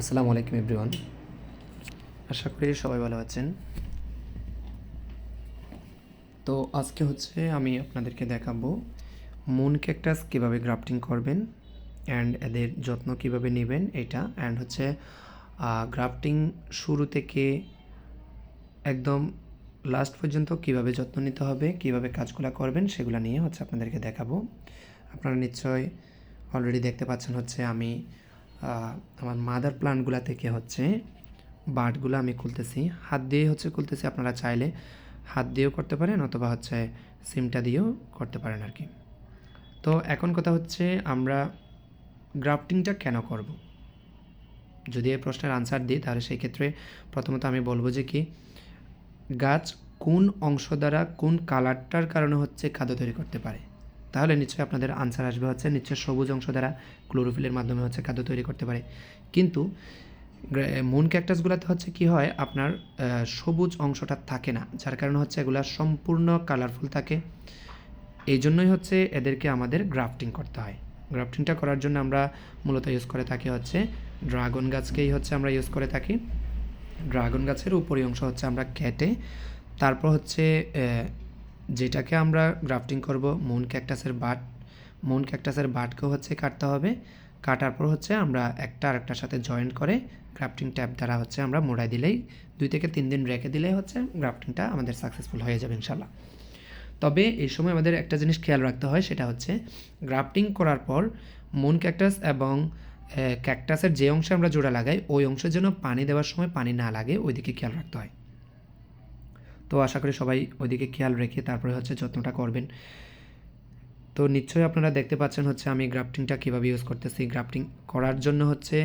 আসসালামু আলাইকুম, এভরিওয়ান। আশা করি সবাই ভালো আছেন। তো আজকে হচ্ছে আমি আপনাদেরকে দেখাবো মুন ক্যাকটাস কীভাবে গ্রাফটিং করবেন অ্যান্ড এদের যত্ন কীভাবে নেবেন এটা। অ্যান্ড হচ্ছে গ্রাফটিং শুরু থেকে একদম লাস্ট পর্যন্ত কীভাবে যত্ন নিতে হবে, কীভাবে কাজগুলো করবেন সেগুলো নিয়ে হচ্ছে আপনাদেরকে দেখাবো। আপনারা নিশ্চয় অলরেডি দেখতে পাচ্ছেন হচ্ছে আমি আমার মাদার প্লান্টগুলো থেকে হচ্ছে বাটগুলো আমি খুলতেছি। হাত দিয়ে হচ্ছে খুলতেছি আপনারা চাইলে। হাত দিয়েও করতে পারেন অথবা হচ্ছে সিমটা দিয়েও করতে পারেন আর কি তো এখন কথা হচ্ছে আমরা গ্রাফটিংটা কেন করব? যদি এই প্রশ্নের আনসার দিই, তাহলে সেই ক্ষেত্রে প্রথমত আমি বলব যে কি, গাছ কোন অংশ দ্বারা কোন কালারটার কারণে হচ্ছে খাদ্য তৈরি করতে পারে? তাহলে নিশ্চয়ই আপনাদের আনসার আসবে হচ্ছে নিশ্চয় সবুজ অংশ দ্বারা ক্লোরোফিলের মাধ্যমে হচ্ছে খাদ্য তৈরি করতে পারে। কিন্তু মুন ক্যাকটাসগুলোতে হচ্ছে কি হয়? আপনার সবুজ অংশটা থাকে না, যার কারণে হচ্ছে এগুলা সম্পূর্ণ কালারফুল থাকে। এই জন্যই হচ্ছে এদেরকে আমাদের গ্রাফটিং করতে হয়। গ্রাফটিংটা করার জন্য আমরা মূলত ইউজ করে থাকি হচ্ছে ড্রাগন গাছকেই হচ্ছে আমরা ইউজ করে থাকি। ড্রাগন গাছের উপরি অংশ হচ্ছে আমরা কেটে, তারপর হচ্ছে যেটাকে আমরা গ্রাফটিং করব মুন ক্যাকটাসের বাট মুন ক্যাকটাসের বাটকেও হচ্ছে কাটতে হবে। কাটার পর হচ্ছে আমরা একটা আরেকটার সাথে জয়েন্ট করে গ্রাফটিং ট্যাপ দ্বারা হচ্ছে আমরা মোড়াই দিলেই, দুই থেকে তিন দিন রেখে দিলেই হচ্ছে গ্রাফটিংটা আমাদের সাকসেসফুল হয়ে যাবে ইনশাল্লাহ। তবে এই সময় আমাদের একটা জিনিস খেয়াল রাখতে হয়, সেটা হচ্ছে গ্রাফটিং করার পর মুন ক্যাকটাস এবং ক্যাকটাসের যে অংশে আমরা জোড়া লাগাই, ওই অংশের জন্য পানি দেওয়ার সময় পানি না লাগে, ওইদিকে খেয়াল রাখতে হয়। তো আশা করি সবাই ওইদিকে খেয়াল রেখে তারপরে হচ্ছে যত্নটা করবেন। তো নিশ্চয়ই আপনারা দেখতে পাচ্ছেন হচ্ছে আমি গ্রাফটিংটা কীভাবে ইউজ করতেছি। গ্রাফটিং করার জন্য হচ্ছে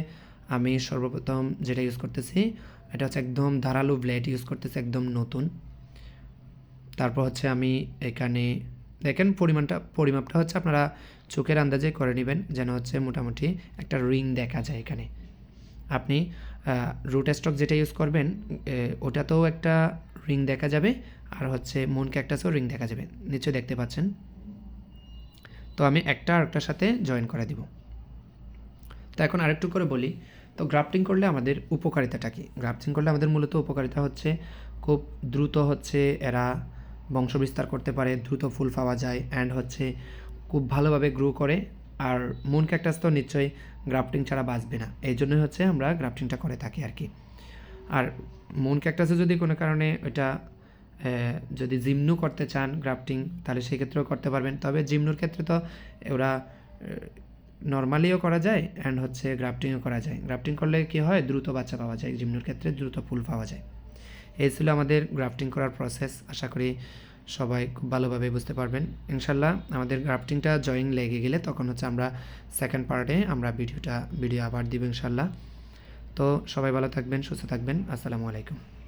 আমি সর্বপ্রথম যেটা ইউজ করতেছি, এটা হচ্ছে একদম ধারালো ব্লেড ইউজ করতেছি একদম নতুন। তারপর হচ্ছে আমি এখানে দেখেন পরিমাণটা, পরিমাপটা হচ্ছে আপনারা চোখের আন্দাজে করে নেবেন যেন হচ্ছে মোটামুটি একটা রিং দেখা যায় এখানে। আপনি রুট স্টক যেটা ইউজ করবেন ওটাতেও একটা রিং দেখা যাবে, আর হচ্ছে মুন ক্যাকটাসেও রিং দেখা যাবে। নিশ্চয়ই দেখতে পাচ্ছেন? তো আমি একটা আর আরেকটার সাথে জয়েন করে দিব। তো এখন আরেকটু করে বলি, তো গ্রাফটিং করলে আমাদের উপকারিতাটা কি? গ্রাফটিং করলে আমাদের মূলত উপকারিতা হচ্ছে খুব দ্রুত হচ্ছে এরা বংশবিস্তার করতে পারে, দ্রুত ফুল পাওয়া যায় অ্যান্ড হচ্ছে খুব ভালোভাবে গ্রো করে আর মুন ক্যাকটাস তো নিশ্চয়ই গ্রাফটিং ছাড়া বাঁচবে না। এই জন্যই হচ্ছে আমরা গ্রাফটিংটা করে থাকি আর কি। আর মুন ক্যাকটাসে যদি কোনো কারণে ওইটা যদি জিমনু করতে চান গ্রাফটিং তাহলে সেক্ষেত্রেও করতে পারবেন। তবে জিমনুর ক্ষেত্রে তো ওরা নর্মালিও করা যায় অ্যান্ড হচ্ছে গ্রাফটিংও করা যায়। গ্রাফটিং করলে কি হয়? দ্রুত বাচ্চা পাওয়া যায়। জিমনুর ক্ষেত্রে দ্রুত ফুল পাওয়া যায়। এই ছিল আমাদের গ্রাফটিং করার প্রসেস আশা করি সবাই খুব ভালোভাবে বুঝতে পারবেন। ইনশাল্লাহ আমাদের গ্রাফটিংটা জয়েন লেগে গেলে তখন হচ্ছে আমরা সেকেন্ড পার্টে আমরা ভিডিওটা ভিডিও আবার দিব ইনশাল্লাহ। তো সবাই ভালো থাকবেন, সুস্থ থাকবেন। আসসালামু আলাইকুম।